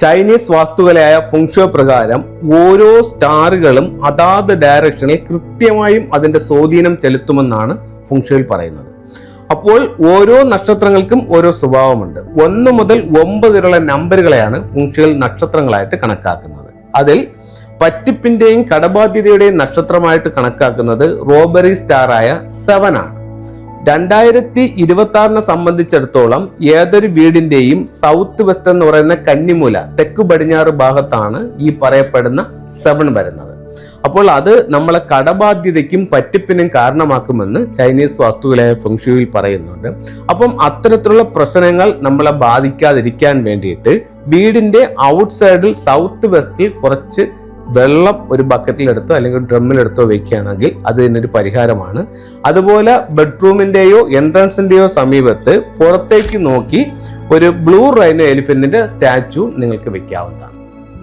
Chinese വാസ്തുകലയായ ഫുങ്ഷോ പ്രകാരം ഓരോ സ്റ്റാറുകളും അതാത് ഡയറക്ഷനിൽ കൃത്യമായും അതിന്റെ സ്വാധീനം ചെലുത്തുമെന്നാണ് ഫുങ്ഷോയിൽ പറയുന്നത്. അപ്പോൾ ഓരോ നക്ഷത്രങ്ങൾക്കും ഓരോ സ്വഭാവമുണ്ട്. ഒന്ന് മുതൽ ഒമ്പത് വരെയുള്ള നമ്പറുകളെയാണ് ഫുങ്ഷോയിൽ നക്ഷത്രങ്ങളായിട്ട് കണക്കാക്കുന്നത്. അതിൽ പറ്റിപ്പിന്റെയും കടബാധ്യതയുടെയും നക്ഷത്രമായിട്ട് കണക്കാക്കുന്നത് റോബറി സ്റ്റാറായ സെവൻ ആണ് രണ്ടായിരത്തി ഇരുപത്തി ആറിനെ സംബന്ധിച്ചിടത്തോളം ഏതൊരു വീടിന്റെയും സൗത്ത് വെസ്റ്റ് എന്ന് പറയുന്ന കന്നിമൂല തെക്ക് പടിഞ്ഞാറ് ഭാഗത്താണ് ഈ പറയപ്പെടുന്ന സെവൻ വരുന്നത്. അപ്പോൾ അത് നമ്മളെ കടബാധ്യതയ്ക്കും പറ്റിപ്പിനും കാരണമാക്കുമെന്ന് ചൈനീസ് വാസ്തുവിലായ ഫെങ്ഷുവിൽ പറയുന്നുണ്ട്. അപ്പം അത്തരത്തിലുള്ള പ്രശ്നങ്ങൾ നമ്മളെ ബാധിക്കാതിരിക്കാൻ വേണ്ടിയിട്ട് വീടിന്റെ ഔട്ട് സൈഡിൽ സൗത്ത് വെസ്റ്റിൽ കുറച്ച് വെള്ളം ഒരു ബക്കറ്റിലെടുത്തോ അല്ലെങ്കിൽ ഡ്രമ്മിലെടുത്തോ വെക്കുകയാണെങ്കിൽ അത് ഇതിനൊരു പരിഹാരമാണ്. അതുപോലെ ബെഡ്റൂമിന്റെയോ എൻട്രൻസിന്റെയോ സമീപത്ത് പുറത്തേക്ക് നോക്കി ഒരു ബ്ലൂ റൈനോ എലിഫന്റിന്റെ സ്റ്റാച്ചു നിങ്ങൾക്ക് വെക്കാവുന്നതാണ്.